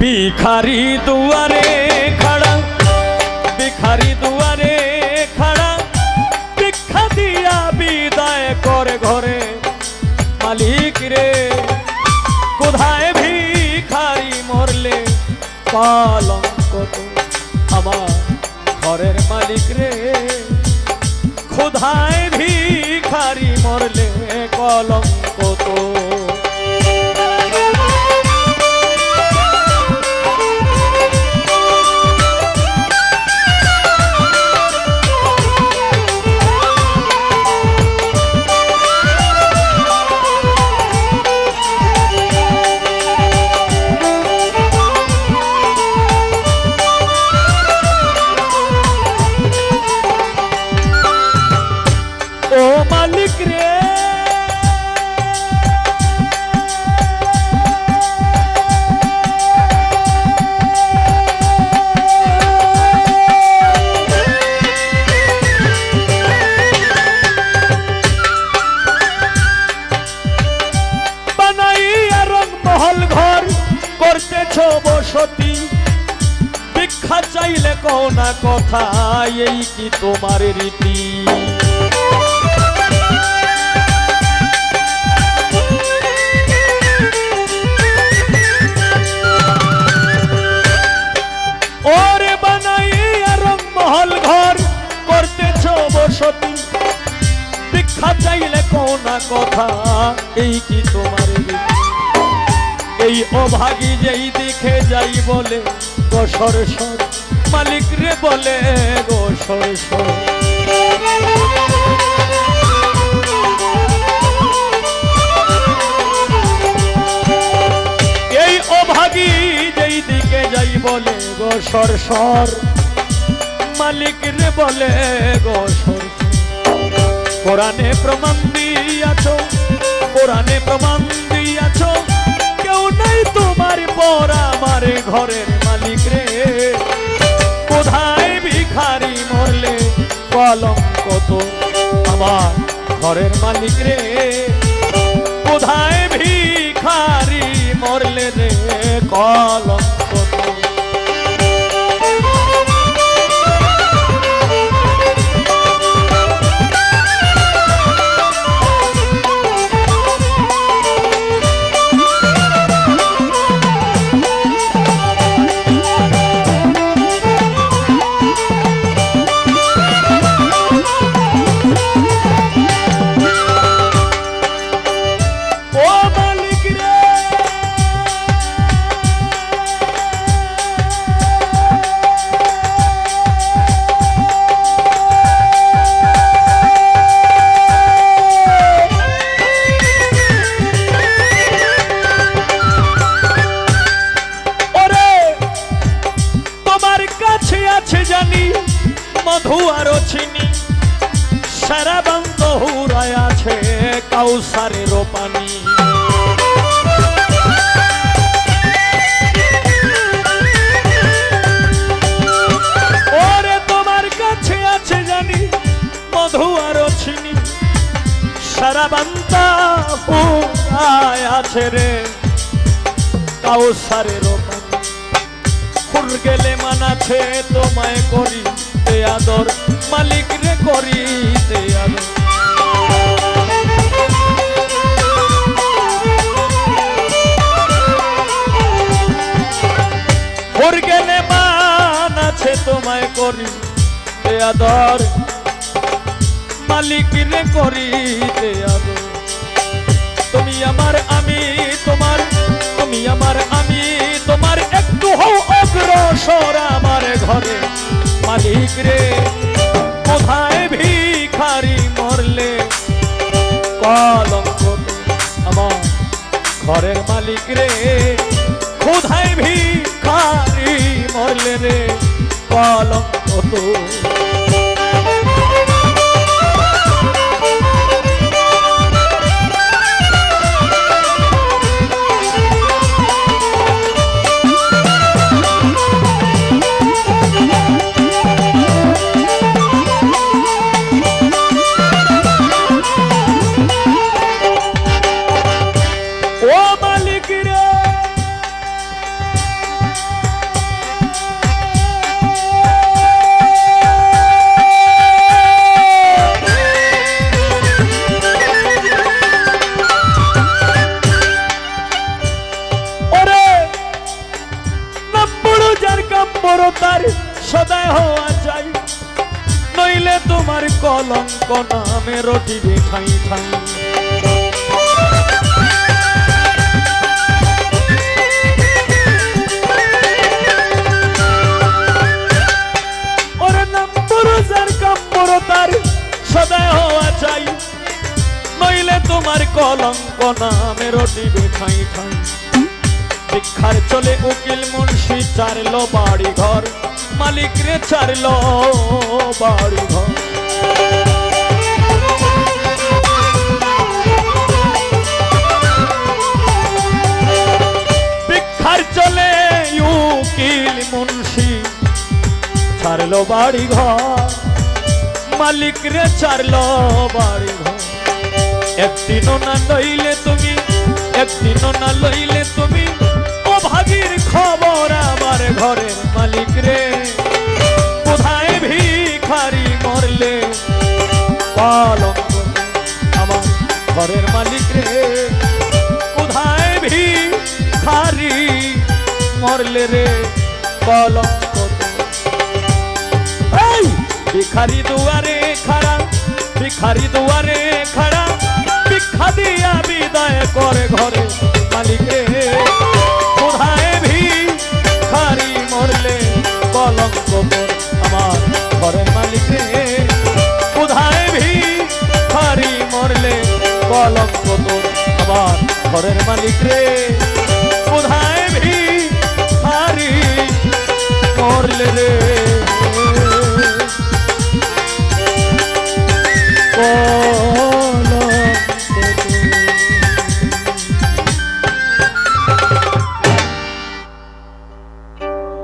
ভিখারি দুয়ারে খাড়া, ভিখারি দুয়ারে খাড়া, ভিক্ষা দিয়া বিদায় করে ঘরে। মালিক রে, কোথায় ভিখারি মরলে? পালঙ্ক আমার ঘরের মালিক রে। কোথায় ভিখারি মরলে? কলঙ্ক তো মালিক রে। করতেছ বসতি। ভিক্ষা চাইলে কও না কথা এই কি তোমার রীতি? বসতি ভিক্ষা চাইলে কোনা কথা, এই কি তোমার? এই অভাগী যেই দিকে যাই বলে গোসর সর মালিক রে বলে গোসর সর এই অভাগী যেই দিকে যাই বলে গোসর সর মালিক রে বলে গোসর কোরআনে প্রমাণ দিয়াছ, কোরআনে প্রমাণ দিয়াছ। কেউ নাই তোমার পর আমার ঘরের মালিক রে। কোথায় ভিখারি মরলে কলঙ্ক তো আমার ঘরের মালিক রে? কোথায় ভিখারি মরলে রে কলঙ্ক আর চিনি সারা বন্ধ হুরায় আছে কাউসারের পানি। ওরে তোমার কাছে আছে জানি মধু আর চিনি সারা বান্তা হুরায় আছে রে কাউসারের পানি। ফুর গেলে মানাছে তোমায় করি। তে আদর, মালিক রে করি তে আদর। ফুর গেলে মানাছে তোমায় করি তে আদর, মালিক রে করি তে আদর। তুমি আমার আমি তোমার, তুমি আমার আমি তোমার, একটু হও অগ্রসর আমার ঘরে। মালিক রে? কোথায় ভিখারি মরলে? কলঙ্ক আমার ঘরের মালিক রে, কোথায় ভিখারি মরলে রে? কলঙ্ক তো নম্বরতার সদায় হওয়া চাই নইলে তোমার কলঙ্ক নামে রটিবে ঠাই ঠাই। তোমার কলঙ্ক নামে রটিবে ঠাই ঠাই। শিক্ষার চলে উকিল মুন্সি চারলো বাড়ি ঘর মালিক রে চারলো বাড়ি ঘর ছাড়লো বাড়ি ঘর মালিক রে ছাড়লো বাড়ি ঘর একদিনও না লইলে তুমি একদিনও না লইলে পালঙ্ক আমার ঘরের মালিক রে কোথায় ভিখারি, মরলে রে কলঙ্ক এই ভিখারি দুয়ারে খাড়া, ভিখারি দুয়ারে খাড়া, ভিক্ষা দিয়া বিদায় করে ঘরে মালিকে কোথায় ভিখারি, মরলে কলঙ্ক পর ঘরের মালিক রে কোথায় ভিখারি করলে রে।